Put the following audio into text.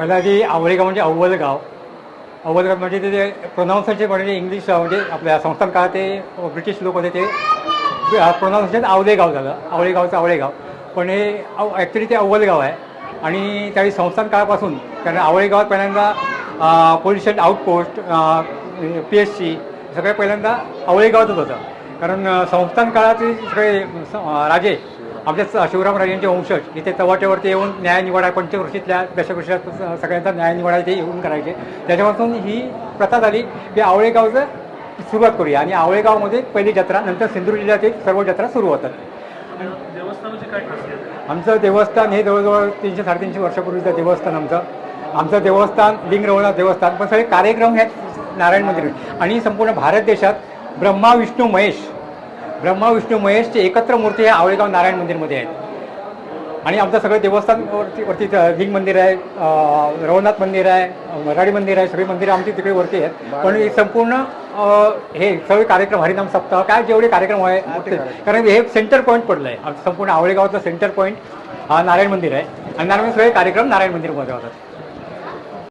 पहिला ती आवळेगाव म्हणजे अव्वल गाव अव्वल गाव म्हणजे ते प्रोनाऊन्सरचे म्हणजे इंग्लिश म्हणजे आपल्या संस्थान काळात ते ब्रिटिश लोक होते ते प्रोनाऊन्सेशन म्हणजे आवलेगाव झालं. आवळेगावचं आवळेगाव. पण हे ॲक्च्युली ते अव्वल गाव आहे. आणि त्यावेळी संस्थान काळापासून कारण आवळेगावात पहिल्यांदा police station outpost P S C सगळं पहिल्यांदा आवळेगावातच होतं. कारण संस्थान काळातील सगळे राजे आमच्या स- शिवराम राजांचे वंशज इथे चव्हाट्यावरती येऊन न्याय निवाडा दशवर्षात सगळ्यांचा न्याय निवाडा इथे येऊन करायचे. त्याच्यापासून ही प्रथा झाली की आवळे गावचं सुरुवात करूया. आणि आवळे गावमध्ये पहिली जत्रा नंतर सिंधुदुर्ग जिल्ह्यातील सर्व जत्रा सुरू होतात. आमचं देवस्थान हे जवळजवळ तीनशे साडेतीनशे वर्षापूर्वीचं देवस्थान आमचं. आमचं देवस्थान लिंग रवनाथ देवस्थान. पण सगळे कार्यक्रम हे नारायण मंदिर. आणि संपूर्ण भारत देशात ब्रह्मा विष्णू महेश ब्रह्मा विष्णू महेशचे एकत्र मूर्ती ह्या आवळेगाव नारायण मंदिरमध्ये आहेत. आणि आमचं सगळं देवस्थान वरती लिंग मंदिर आहे रवनाथ मंदिर आहे मराठी मंदिर आहे सगळी मंदिरं आमची तिकडे वरती आहेत. पण हे संपूर्ण हे सगळे कार्यक्रम हरिनाम सप्ताह काय जेवढे कार्यक्रम आहे कारण हे सेंटर पॉईंट पडलं आहे आमचं संपूर्ण आवळेगावाचं सेंटर पॉईंट हा नारायण मंदिर आहे. आणि नारायण सगळे कार्यक्रम नारायण मंदिरमध्ये होतात.